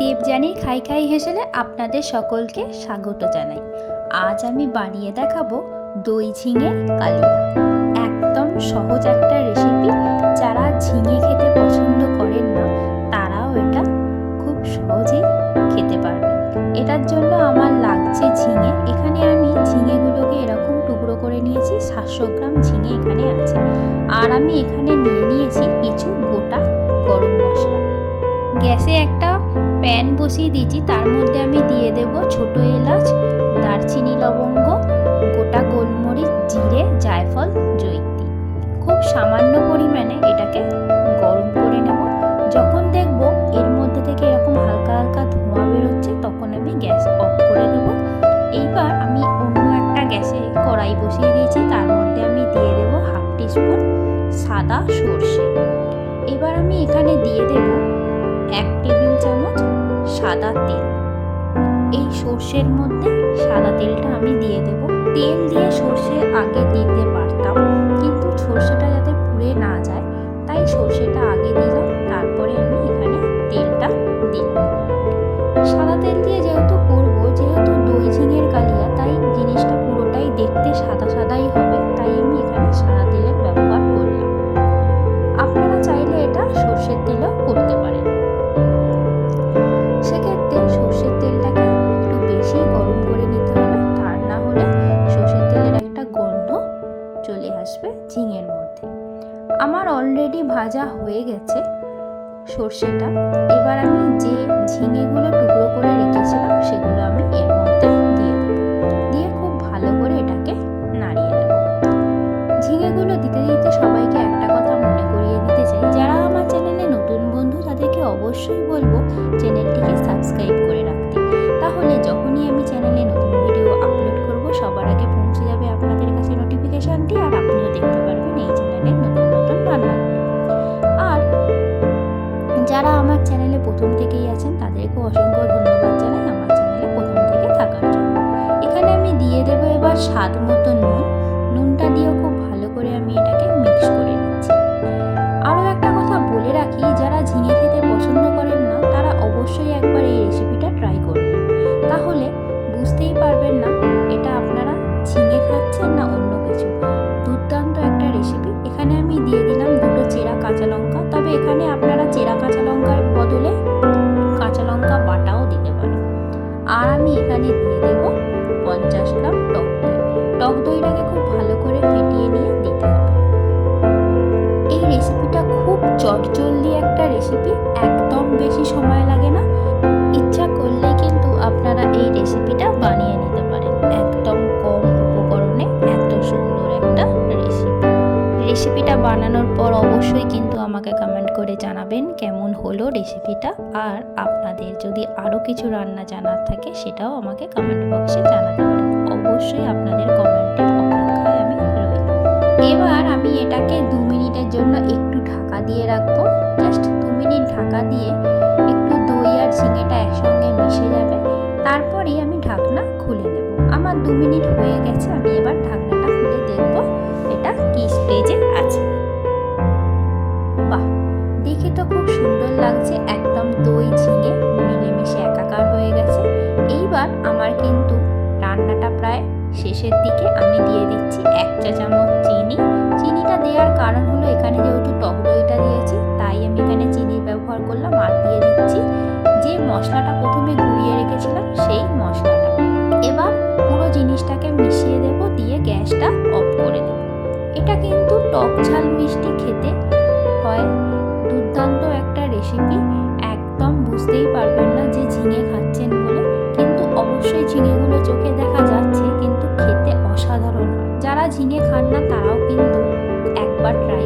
দেবযানীর খাই খাই হেসেলে আপনাদের সকলকে স্বাগত জানাই। আজ আমি বানিয়ে দেখাবো দই ঝিঙে কালিয়া। একদম সহজ একটা রেসিপি যারা ঝিঙে খেতে পছন্দ করেন না, তারাও এটা খুব সহজেই খেতে পারবে এটার জন্য আমার লাগছে ঝিঙে। এখানে আমি ঝিঙেগুলোকে এরকম টুকরো করে নিয়েছি। সাতশো গ্রাম ঝিঙে এখানে আছে। আর আমি এখানে নিয়ে নিয়েছি কিছু গোটা গরম মশলা। গ্যাসে একটা প্যান বসিয়ে দিয়েছি, তার মধ্যে আমি দিয়ে দেব ছোট এলাচ, দারচিনি লবঙ্গ, গোটা গোলমরিচ, জিরে, জায়ফল জৈত্রী খুব সামান্য পরিমাণে এটাকে গরম করে নেব। যখন দেখব এর মধ্যে থেকে এরকম হালকা হালকা ধোঁয়া বেরোচ্ছে, তখন আমি গ্যাস অফ করে দেব। এইবার আমি অন্য একটা গ্যাসে কড়াই বসিয়ে দিয়েছি, তার মধ্যে আমি দিয়ে দেব হাফ টিস্পুন সাদা সর্ষে। এবার আমি এখানে দিয়ে দেব এক টেবিল চামচ সাদা তেল। এই সর্ষের মধ্যে সাদা তেলটা আমি দিয়ে দেব। তেল দিয়ে সর্ষে আগে দিতে পারতাম, কিন্তু সর্ষেটা অলরেডি ভাজা হয়ে গেছে সর্ষেটা। এবার আমি যে ঝিঙেগুলো টুকরো করে রেখেছিলাম, সেগুলো আমি এর মধ্যে দিয়ে দেবো। দিয়ে খুব ভালো করে এটাকে নাড়িয়ে দেব ঝিঙেগুলো দিতে দিতে সবাইকে একটা কথা মনে করিয়ে দিতে চাই। যারা আমার চ্যানেলে নতুন বন্ধু, তাদেরকে অবশ্যই বলব চ্যানেলটিকে সাবস্ক্রাইব করে চ্যানেলে প্রথম থেকেই আছেন তাদেরকে অসংখ্য ধন্যবাদ জানাই আমার চ্যানেলে প্রথম থেকে থাকার জন্য। এখানে আমি দিয়ে দেবো এবার স্বাদ মতো নুন। নুনটা দিয়েও খুব ভালো করে আমি এটাকে মিক্স করে কমেন্ট করে জানাবেন কেমন হলো রেসিপিটা আর আপনাদের যদি আরও কিছু রান্না জানার থাকে, সেটাও আমাকে কমেন্ট বক্সে জানাতে পারেন। অবশ্যই আপনাদের কমেন্টের অপেক্ষায় আমি রইলাম। এবার আমি এটাকে দু মিনিটের জন্য একটু ঢাকা দিয়ে রাখব। জাস্ট দু মিনিট ঢাকা দিয়ে একটু দই আর ঝিঙেটা একসঙ্গে মিশে যাবে। তারপরেই আমি ঢাকনা খুলে নেব। আমার দু মিনিট হয়ে গেছে, আমি এবার ঢাকনাটা খুলে দেখব। এইবার আমার কিন্তু রান্নাটা প্রায় শেষের দিকে আমি দিয়ে দিচ্ছি এক চা চামচ চিনি। চিনিটা দেওয়ার কারণ হলো এখানে যেহেতু টক দইটা দিয়েছি, তাই আমি এখানে চিনির ব্যবহার করলাম আর দিয়ে দিচ্ছি যে মশলাটা প্রথমে গুঁড়িয়ে রেখেছিলাম সেই মশলাটা। এবার পুরো জিনিসটাকে মিশিয়ে দেব, দিয়ে গ্যাসটা অফ করে দেব। এটা কিন্তু টক ঝাল মিষ্টি খেতে হয়। দুর্দান্ত একটা রেসিপি। একদম বুঝতেই পারবেন না যে ঝিঙে কিন্তু অবশ্যই ঝিঙেগুলো চোখে দেখা যাচ্ছে কিন্তু খেতে অসাধারণ। যারা ঝিঙে খান না, তারাও কিন্তু একবার ট্রাই